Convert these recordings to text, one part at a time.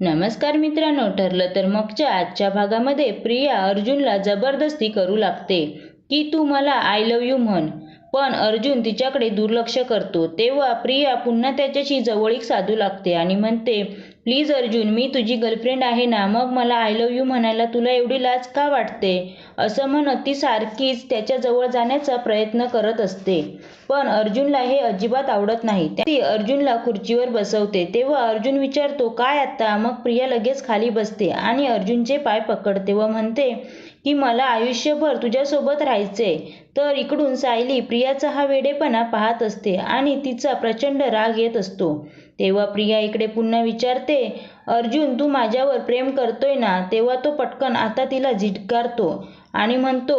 नमस्कार मित्रांनो ठरलं तर मगच्या आजच्या भागामध्ये प्रिया अर्जुनला जबरदस्ती करू लागते की तू मला आय लव यू म्हण. पण अर्जुन तिच्याकडे दुर्लक्ष करतो तेव्हा प्रिया पुन्हा त्याच्याशी जवळीक साधू लागते आणि म्हणते प्लीज अर्जुन मी तुझी गर्लफ्रेंड आहे ना मग मला आय लव यू म्हणायला तुला एवढी लाज का वाटते? असं म्हणत ती सारखीच त्याच्याजवळ जाण्याचा प्रयत्न करत असते. पण अर्जुनला हे अजिबात आवडत नाही. ती अर्जुनला खुर्चीवर बसवते. तेव्हा अर्जुन विचारतो काय आता? मग प्रिया लगेच खाली बसते आणि अर्जुनचे पाय पकडते व म्हणते की मला आयुष्यभर तुझ्यासोबत राहायचे तर इकडून सायली प्रियाचा हा वेडेपणा पाहत असते आणि तिचा प्रचंड राग येत असतो. तेव्हा प्रिया इकडे पुन्हा विचारते अर्जुन तू माझ्यावर प्रेम करतोय ना तेव्हा तो पटकन आता तिला झिटकारतो आणि म्हणतो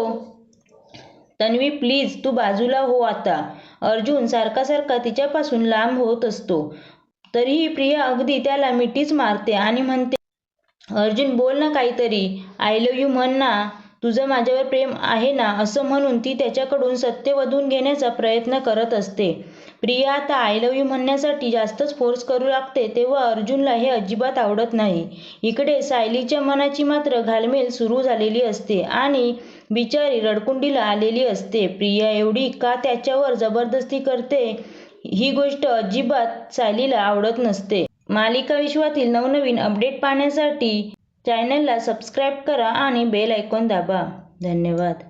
तन्वी प्लीज तू बाजूला हो आता. अर्जुन सारखा सारखा तिच्यापासून लांब होत असतो. तरीही प्रिया अगदी त्याला मिठीच मारते आणि म्हणते अर्जुन बोल ना काहीतरी. आय लव्ह यू म्हण ना. तुझं माझ्यावर प्रेम आहे ना असं म्हणून ती त्याच्याकडून सत्य वधून घेण्याचा प्रयत्न करत असते. प्रिया आता आय लव्ह यू म्हणण्यासाठी जास्तच फोर्स करू लागते तेव्हा अर्जुनला हे अजिबात आवडत नाही. इकडे सायलीच्या मनाची मात्र घालमेल सुरू झालेली असते आणि बिचारी रडकुंडीला आलेली असते. प्रिया एवढी का त्याच्यावर जबरदस्ती करते? ही गोष्ट अजिबात सायलीला आवडत नसते. मालिका विश्वातील नवनवीन अपडेट पाहण्यासाठी चॅनलला सबस्क्राईब करा आणि बेल आयकॉन दाबा. धन्यवाद.